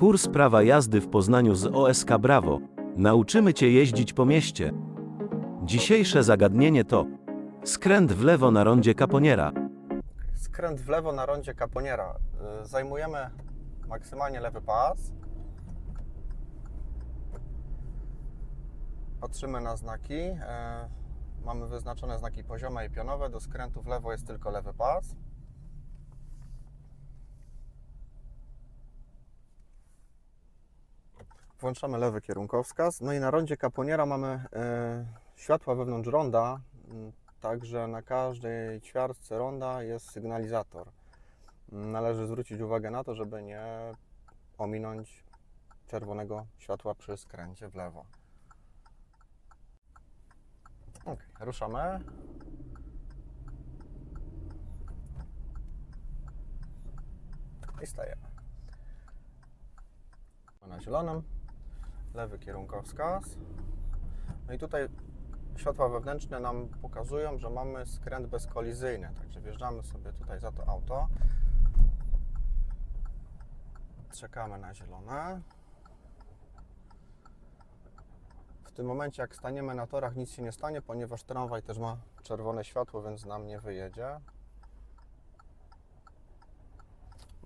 Kurs prawa jazdy w Poznaniu z OSK Brawo. Nauczymy Cię jeździć po mieście. Dzisiejsze zagadnienie to skręt w lewo na rondzie Kaponiera. Skręt w lewo na rondzie Kaponiera. Y, Zajmujemy maksymalnie lewy pas. Patrzymy na znaki. E, Mamy wyznaczone znaki poziome i pionowe. Do skrętu w lewo jest tylko lewy pas. Włączamy lewy kierunkowskaz. No i na rondzie Kaponiera mamy e, światła wewnątrz ronda, m, także na każdej ćwiartce ronda jest sygnalizator. M, Należy zwrócić uwagę na to, żeby nie ominąć czerwonego światła przy skręcie w lewo. Ok, ruszamy. I stajemy. Na zielonym lewy kierunkowskaz. No i tutaj światła wewnętrzne nam pokazują, że mamy skręt bezkolizyjny, także wjeżdżamy sobie tutaj za to auto. Czekamy na zielone. W tym momencie, jak staniemy na torach, nic się nie stanie, ponieważ tramwaj też ma czerwone światło, więc nam nie wyjedzie.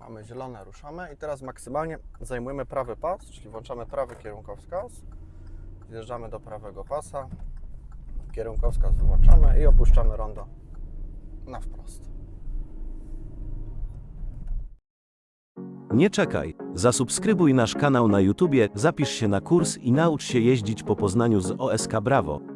Mamy zielone, ruszamy i teraz maksymalnie zajmujemy prawy pas, czyli włączamy prawy kierunkowskaz. Zjeżdżamy do prawego pasa. Kierunkowskaz wyłączamy i opuszczamy rondo na wprost. Nie czekaj, zasubskrybuj nasz kanał na YouTubie, zapisz się na kurs i naucz się jeździć po Poznaniu z OSK Brawo.